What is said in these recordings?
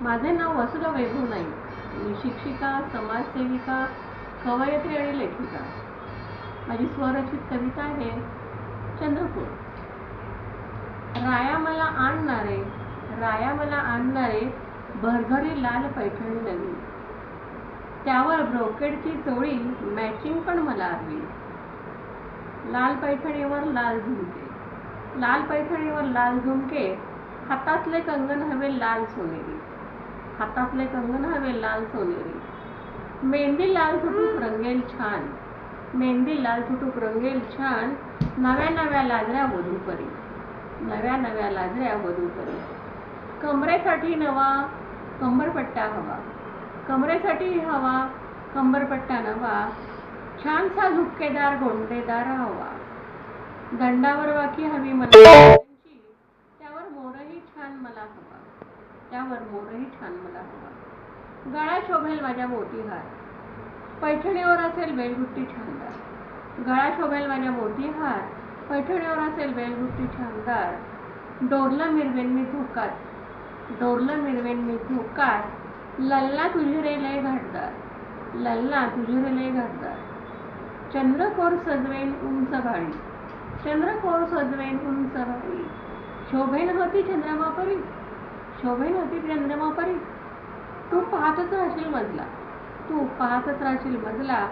माझे नाव वसुधा वैभव नाईक. मी शिक्षिका समाजसेविका कवयत्री आणि लेखिका. माझी स्वरचित कविता आहे चंद्रपूर. राया मला आणणारे राया मला आणणारे भरभरी लाल पैठणी नवी. त्यावर ब्रोकेडची चोळी मॅचिंग पण मला हवी. लाल पैठणीवर लाल झुमके. लाल पैठणीवर लाल झुमके हातातले कंगन हवे लाल सोनेरी. हातातले कंगन हवे लाल सोनेरी. मेहंदी लाल तुटूक रंगेल छान. मेहंदी लाल तुटूक रंगेल छान. नव्या नव्या लाजऱ्या वधूपरी नव्या नव्या लाजऱ्या वधूपरी कमरेसाठी नवा कंबरपट्टा हवा. कमरेसाठी हवा कंबरपट्टा नवा. छानसा झुपकेदार गोंडेदार हवा. दंडावर वाकी हवी मला त्यावर मोरही छान मला हवा. त्यावर मोरही छान मला हवा. गळा शोभेल माझ्या मोतीहार. पैठणीवर असेल बेलगुट्टी छानदार. गळा शोभेल माझ्या मोतीहार. पैठणीवर असेल बेलगुट्टी छानदार. डोरलं मिरवेन मी धोकात. डोरलं मिरवेन मी धोकात. लल्ला तुझे रे लय घाटदार. लल्ला तुझे रे लय घाटदार. चंद्रकोर सजवेन उंच भाळी चंद्रकोर सजवेन उंच भाळी शोभेन होती चंद्रमा परी शोभेन होती चंद्रमा परी तू पाहतच राहशील मजला तू पाहतच राहशील मजला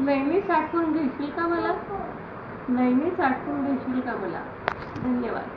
नेहमी साठवून घेशील का मला? नेहमी साठवून घेशील का मला? धन्यवाद.